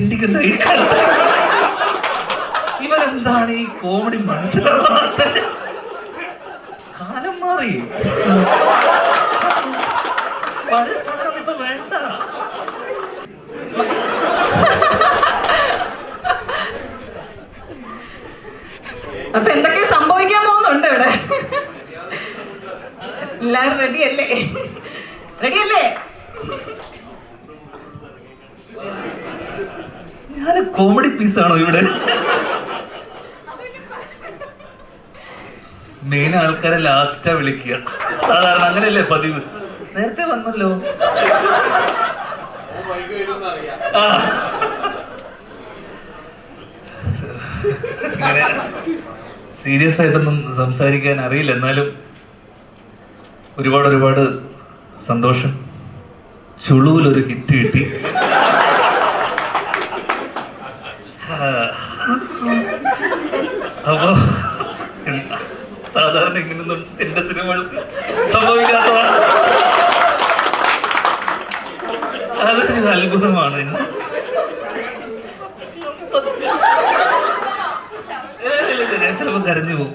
ചിന്തിക്കുന്ന ഈ കാലത്ത് ഇവരെന്താണ് ഈ കോമഡി മനസ്സിലാവാത്ത കാലം മാറി. പഴയ സാധനം ഇപ്പൊ വേണ്ട. അപ്പൊ എന്തൊക്കെ സംഭവിക്കാൻ പോകുന്നുണ്ട് ഇവിടെ. എല്ലാരും റെഡിയല്ലേ റെഡിയല്ലേ ഞാൻ കോമഡി പീസ് ആണോ ഇവിടെ? മെയിൻ ആൾക്കാരെ ലാസ്റ്റാ വിളിക്കുക. സാധാരണ അങ്ങനെയല്ലേ പതിവ്? നേരത്തെ വന്നല്ലോ. സീരിയസ് ആയിട്ടൊന്നും സംസാരിക്കാൻ അറിയില്ല. എന്നാലും ഒരുപാട് ഒരുപാട് സന്തോഷം. ചുളുവിൽ ഒരു ഹിറ്റ് കിട്ടി. അപ്പോ സാധാരണ ഇങ്ങനൊന്നും എന്റെ സിനിമകൾക്ക് സംഭവിക്കാത്തതാണ്. അതൊരു അത്ഭുതമാണ്. ഞാൻ ചിലപ്പോ കരഞ്ഞു പോകും.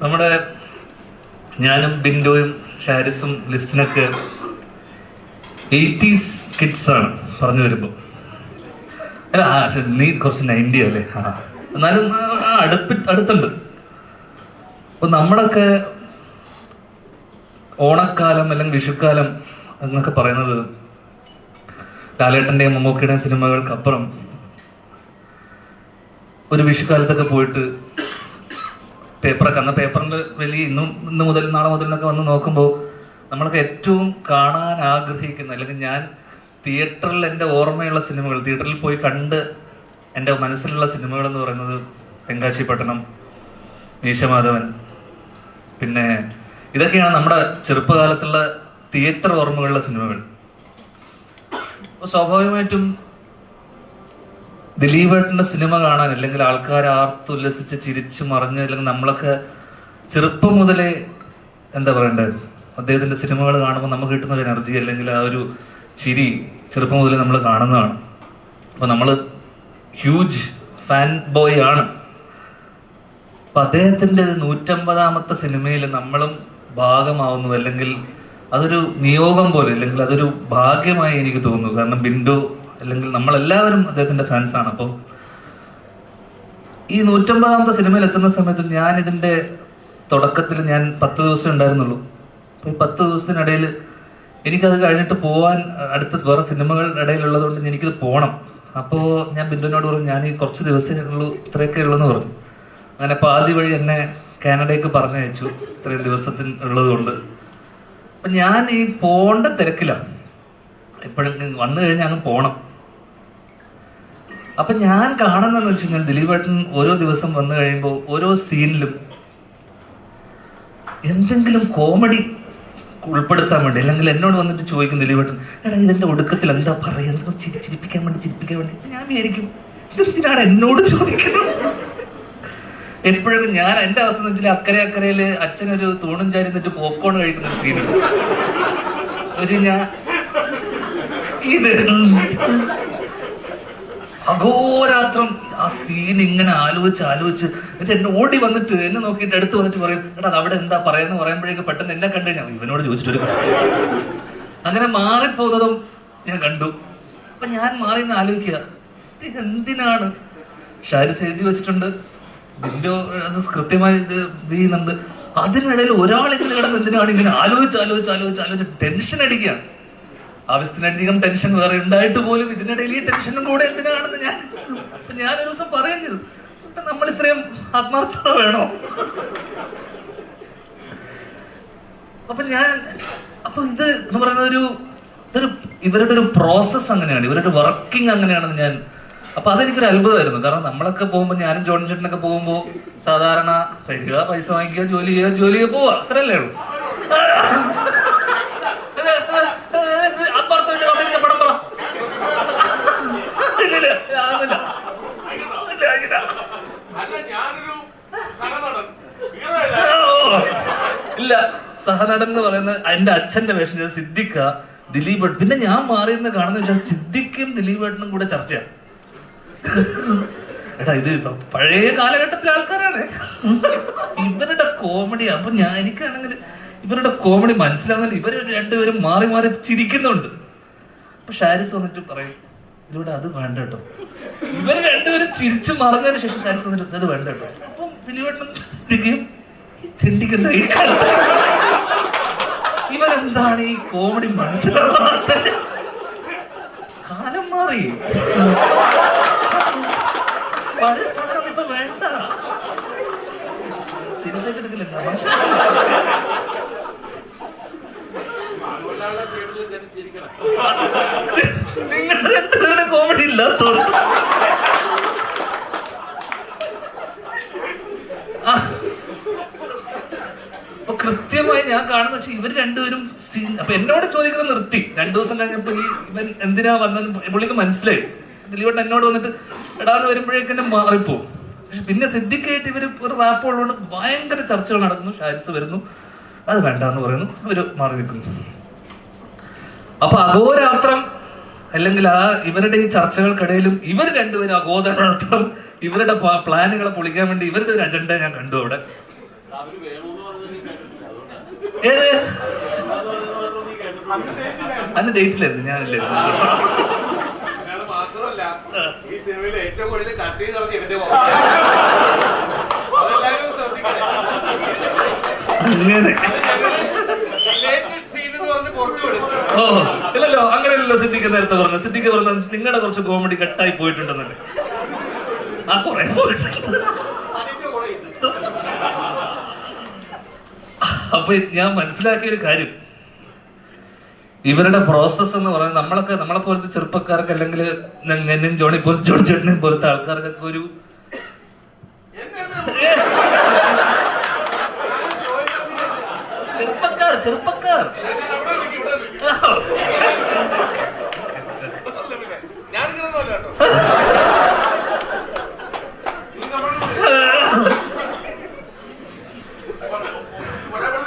നമ്മുടെ ഞാനും ബിൻഡോയും ഷാരിസും ലിസ്റ്റിനൊക്കെ എയ്റ്റീസ് കിഡ്സ് ആണ്. പറഞ്ഞു വരുമ്പോൾ അല്ല ആ നീ കുറച്ച് നയന്റി അല്ലേ? ആ എന്നാലും അടുപ്പി അടുത്തുണ്ട്. അപ്പൊ നമ്മളൊക്കെ ഓണക്കാലം അല്ലെങ്കിൽ വിഷുക്കാലം എന്നൊക്കെ പറയുന്നത് ലാലേട്ടന്റെയും മമ്മൂക്കിയുടെയും സിനിമകൾക്കപ്പുറം ഒരു വിഷുക്കാലത്തൊക്കെ പോയിട്ട് പേപ്പറൊക്കെ അന്ന് പേപ്പറിന്റെ വലിയ ഇന്നും ഇന്ന് മുതൽ നാളെ മുതൽ എന്നൊക്കെ വന്ന് നോക്കുമ്പോൾ നമ്മളൊക്കെ ഏറ്റവും കാണാൻ ആഗ്രഹിക്കുന്ന അല്ലെങ്കിൽ ഞാൻ തിയേറ്ററിൽ എന്റെ ഓർമ്മയുള്ള സിനിമകൾ തിയേറ്ററിൽ പോയി കണ്ട് എന്റെ മനസ്സിലുള്ള സിനിമകൾ എന്ന് പറയുന്നത് തെങ്കാശി പട്ടണം മീശമാധവൻ പിന്നെ ഇതൊക്കെയാണ് നമ്മുടെ ചെറുപ്പകാലത്തുള്ള തിയേറ്റർ ഓർമ്മകളുള്ള സിനിമകൾ. അപ്പോൾ സ്വാഭാവികമായിട്ടും ദിലീപേട്ടന്റെ സിനിമ കാണാൻ അല്ലെങ്കിൽ ആൾക്കാർ ആർത്തുല്ലസിച്ച് ചിരിച്ച് മറിഞ്ഞ് അല്ലെങ്കിൽ നമ്മളൊക്കെ ചെറുപ്പം മുതലേ എന്താ പറയണ്ടത് അദ്ദേഹത്തിന്റെ സിനിമകൾ കാണുമ്പോൾ നമുക്ക് കിട്ടുന്ന ഒരു എനർജി അല്ലെങ്കിൽ ആ ഒരു ചിരി ചെറുപ്പം മുതലേ നമ്മൾ കാണുന്നതാണ്. അപ്പോൾ നമ്മൾ ഹ്യൂജ് ഫാൻ ബോയ് ആണ്. അപ്പം അദ്ദേഹത്തിന്റെ നൂറ്റമ്പതാമത്തെ സിനിമയിൽ നമ്മളും ഭാഗമാവുന്നു. അല്ലെങ്കിൽ അതൊരു നിയോഗം പോലെ അല്ലെങ്കിൽ അതൊരു ഭാഗ്യമായി എനിക്ക് തോന്നുന്നു. കാരണം ബിൻഡോ അല്ലെങ്കിൽ നമ്മളെല്ലാവരും അദ്ദേഹത്തിന്റെ ഫാൻസാണ് അപ്പോൾ ഈ നൂറ്റമ്പതാമത്തെ സിനിമയിൽ എത്തുന്ന സമയത്ത് ഞാൻ ഇതിന്റെ തുടക്കത്തിൽ ഞാൻ പത്ത് ദിവസം ഉണ്ടായിരുന്നുള്ളൂ. അപ്പോൾ ഈ പത്ത് ദിവസത്തിനിടയിൽ എനിക്കത് കഴിഞ്ഞിട്ട് പോവാൻ അടുത്ത വേറെ സിനിമകൾ ഇടയിലുള്ളത് കൊണ്ട് എനിക്കിത് പോകണം അപ്പോൾ ഞാൻ ബിന്ദുവിനോട് പറഞ്ഞു ഞാൻ ഈ കുറച്ച് ദിവസമേ ഉള്ളൂ ഇത്രയൊക്കെ ഉള്ളൂ എന്ന് പറഞ്ഞു. അങ്ങനെ പാതി വഴി എന്നെ കാനഡയ്ക്ക് പറഞ്ഞയച്ചു ഇത്രയും ദിവസത്തിന് ഉള്ളത് കൊണ്ട് അപ്പം ഞാൻ ഈ പോകേണ്ട തിരക്കിലാണ് എപ്പോഴും വന്നു കഴിഞ്ഞാൽ അങ്ങ് പോകണം അപ്പം ഞാൻ കാണുന്നതെന്ന് വെച്ച് കഴിഞ്ഞാൽ ദിലീപേട്ടൻ ഓരോ ദിവസം വന്നു കഴിയുമ്പോൾ ഓരോ സീനിലും എന്തെങ്കിലും കോമഡി ഉൾപ്പെടുത്താൻ വേണ്ടി അല്ലെങ്കിൽ എന്നോട് വന്നിട്ട് ചോദിക്കും ദിലീപേട്ടൻ എടാ ഇതിന്റെ ഒടുക്കത്തിൽ എന്താ പറയുക? എന്താ ചിരി ചിരിപ്പിക്കാൻ വേണ്ടി ചിരിപ്പിക്കാൻ വേണ്ടി? ഞാൻ വിചാരിക്കും ഇതെന്തിനാണ് എന്നോട് ചോദിക്കുന്നത് എപ്പോഴും ഞാൻ എന്റെ അവസ്ഥ എന്ന് വെച്ചാൽ അക്കരെ അക്കരയിൽ അച്ഛനൊരു തൂണും ചാരി നിന്നിട്ട് പോപ്കോൺ കഴിക്കുന്ന സീനുണ്ട് വെച്ച് ഞാൻ ഇത് അഘോരാത്രം. ആ സീൻ ഇങ്ങനെ ആലോചിച്ച് ആലോചിച്ച് എന്നിട്ട് എന്നെ ഓടി വന്നിട്ട് എന്നെ നോക്കിയിട്ട് അടുത്ത് വന്നിട്ട് പറയും എടാ അത് അവിടെ എന്താ പറയുന്നത്? പറയുമ്പോഴേക്ക് പെട്ടെന്ന് എന്നെ കണ്ടു ഇവനോട് ചോദിച്ചിട്ടൊരു. അങ്ങനെ മാറിപ്പോകുന്നതും ഞാൻ കണ്ടു. അപ്പൊ ഞാൻ മാറി എന്ന് ആലോചിക്കുക ഇത് എന്തിനാണ്? ഷാരിസ് എഴുതി വെച്ചിട്ടുണ്ട്. ബില്ലോ അത് കൃത്യമായി ഇത് ഇത് ചെയ്യുന്നുണ്ട്. അതിനിടയിൽ ഒരാൾ ഇങ്ങനെ കിടന്ന് എന്തിനാണ് ഇങ്ങനെ ആലോചിച്ച് ആലോചിച്ച് ആലോചിച്ച് ആലോചിച്ച് ടെൻഷൻ അടിക്കുകയാണ് ആവശ്യത്തിനധികം ടെൻഷൻ വേറെ ഉണ്ടായിട്ട് പോലും ഇതിനിടയിൽ ഈ ടെൻഷനും കൂടെ എന്തിനാണെന്ന് ഞാൻ ഞാൻ ഒരു ദിവസം പറയുന്നത് നമ്മൾ ഇത്രയും ആത്മാർത്ഥത വേണോ? അപ്പൊ ഞാൻ അപ്പൊ ഇത് എന്ന് പറയുന്ന ഒരു ഇതൊരു ഇവരുടെ ഒരു പ്രോസസ്സ് അങ്ങനെയാണ്. ഇവരുടെ വർക്കിംഗ് അങ്ങനെയാണെന്ന് ഞാൻ അപ്പൊ അതെനിക്കൊരു അത്ഭുതമായിരുന്നു. കാരണം നമ്മളൊക്കെ പോകുമ്പോൾ ഞാനും ജോൺ ചേട്ടനൊക്കെ പോകുമ്പോൾ സാധാരണ വരിക പൈസ വാങ്ങിക്കുക ജോലി ചെയ്യുക ജോലി ചെയ്യുക പോവുക. അത്രയല്ലേ ഉള്ളൂ ആത്മാർത്ഥമായിട്ട് അഭിനയിച്ച പടം പറ ഇല്ലില്ല, അതൊന്നുമില്ല. ഇല്ല, ഇല്ല. അല്ല ഞാനൊരു സഹനടൻ ഹീറോയല്ല ഓ, ഇല്ല സഹനടൻ എന്ന് പറയുന്ന എന്റെ അച്ഛന്റെ വേഷം ചെയ്ത സിദ്ദിഖ ദിലീപ്. പിന്നെ ഞാൻ മാറിയെന്ന് കാണുന്ന വെച്ചാൽ സിദ്ദിഖും ദിലീപ് ഏട്ടനും കൂടെ ചർച്ചയാണ്. എടാ ഇത് പഴയ കാലഘട്ടത്തിലെ ആൾക്കാരാണ്. ഇവരുടെ കോമഡി അപ്പൊ ഞാൻ എനിക്കാണെങ്കിൽ ഇവരുടെ കോമഡി മനസ്സിലാകുന്നില്ല ഇവർ രണ്ടുപേരും മാറി മാറി ചിരിക്കുന്നുണ്ട്. അപ്പൊ ഷാരിസ് വന്നിട്ട് പറയും ഇതിലൂടെ അത് വേണ്ട കേട്ടോ. ഇവർ രണ്ടുപേരും ചിരിച്ചു മറന്നതിന് ശേഷം ഷാരിസ് വന്നിട്ട് അത് വേണ്ട കേട്ടോ. അപ്പം ദിലീപേട്ടൻ ചിരിക്കും തെണ്ടിക്ക് ഈ ഇവരെന്താണ് ഈ കോമഡി മനസ്സിലാവാത്ത കാലം മാറി. പഴയ സാധനം ഇപ്പൊ വേണ്ട. സീരിയസ് എടുക്കില്ല? തമാശ. രണ്ടുപേരുടെ കോമഡി ഇല്ലാത്തോണ്ട് ആ. അപ്പൊ കൃത്യമായി ഞാൻ കാണുന്ന വെച്ചാൽ ഇവർ രണ്ടുപേരും സീൻ അപ്പൊ എന്നോട് ചോദിക്കുന്നത് നിർത്തി. രണ്ടു ദിവസം കഴിഞ്ഞപ്പോ ഈ ഇവൻ എന്തിനാ വന്നത് പുള്ളിക്ക് മനസ്സിലായി. ദിലീപേട്ടൻ എന്നോട് വന്നിട്ട് എടാന്ന് വരുമ്പോഴേക്കും എന്നെ മാറിപ്പോവും പക്ഷെ പിന്നെ സിദ്ധിക്കായിട്ട് ഇവർ ഒരു റാപ്പ് ഉള്ളതുകൊണ്ട് ഭയങ്കര ചർച്ചകൾ നടക്കുന്നു ഷാരിസ് വരുന്നു. അത് വേണ്ട എന്ന് പറയുന്നു. അവർ മാറി നിൽക്കുന്നു. അപ്പൊ അഘോരാത്രം അല്ലെങ്കിൽ ആ ഇവരുടെ ഈ ചർച്ചകൾക്കിടയിലും ഇവർ രണ്ടുപേരും അഘോരാത്രം ഇവരുടെ പ്ലാനുകളെ പൊളിക്കാൻ വേണ്ടി ഇവരുടെ ഒരു അജണ്ട ഞാൻ കണ്ടു അവിടെ. ഏത്? അന്ന് ഡേറ്റിലായിരുന്നു ഞാനില്ലായിരുന്നു. മാത്രമല്ല ഈ സിനിമയിൽ ഏറ്റവും കൂടുതൽ കട്ട് ചെയ്ത് കളഞ്ഞ ഇവന്റെ മുഖം. അതെല്ലാവരും ശ്രദ്ധിക്കണേ. അങ്ങനെ. ഓ ഇല്ലല്ലോ അങ്ങനെയല്ലോ സിദ്ദിഖ് നേരത്തെ പറഞ്ഞു സിദ്ധിക്ക് പറഞ്ഞ നിങ്ങളുടെ കുറച്ച് കോമഡി കട്ടായി പോയിട്ടുണ്ടെന്നല്ലേ. ആ കുറെ പോയിട്ടുണ്ട് അതിന്റെ കൂടെ ഇത് അപ്പൊ ഞാൻ മനസ്സിലാക്കിയ ഒരു കാര്യം. ഇവരുടെ പ്രോസസ്സ് എന്ന് പറയുന്നത് നമ്മളൊക്കെ നമ്മളെ പോലത്തെ ചെറുപ്പക്കാർക്ക് അല്ലെങ്കിൽ എന്നും ജോണി പോലും ജോണി ചേട്ടനെയും പോലത്തെ ആൾക്കാർക്കൊക്കെ ഒരു ചെറുപ്പക്കാർ ചെറുപ്പക്കാർ അവിടെ നിൽക്ക്, ഇവിടെ നിൽക്ക്. ഞാനിങ്ങനെ ഒന്നുമല്ല കേട്ടോ നീ നമ്മളെ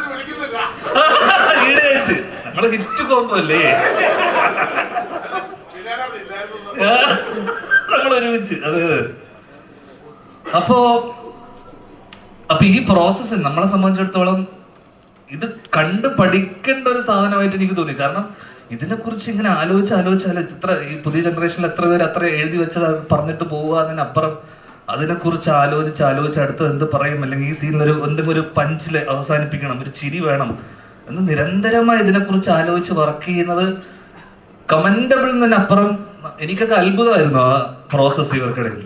വിളിക്കുന്നില്ല ഈടായിട്ട് നമ്മളെ നമ്മൾ ഒരുമിച്ച് അത് അപ്പോ അപ്പൊ ഈ പ്രോസസ്സ് നമ്മളെ സംബന്ധിച്ചിടത്തോളം ഇത് കണ്ട് പഠിക്കേണ്ട ഒരു സാധനമായിട്ട് എനിക്ക് തോന്നി. കാരണം ഇതിനെക്കുറിച്ച് ഇങ്ങനെ ആലോചിച്ച് ആലോചിച്ചാൽ ഇത്ര ഈ പുതിയ ജനറേഷനിൽ എത്ര പേര് അത്ര എഴുതി വെച്ചത് പറഞ്ഞിട്ട് പോവുക അതിനപ്പുറം അതിനെക്കുറിച്ച് ആലോചിച്ച് ആലോചിച്ച് അടുത്ത് എന്ത് പറയും? അല്ലെങ്കിൽ ഈ സീനിൽ ഒരു എന്തെങ്കിലും ഒരു പഞ്ചിൽ അവസാനിപ്പിക്കണം ഒരു ചിരി വേണം. എന്ന് നിരന്തരമായി ഇതിനെക്കുറിച്ച് ആലോചിച്ച് വർക്ക് ചെയ്യുന്നത് കമൻഡബിൾ എന്നതിനപ്പുറം എനിക്കൊക്കെ അത്ഭുതമായിരുന്നു ആ പ്രോസസ്സ് ഇവർക്കിടയിൽ.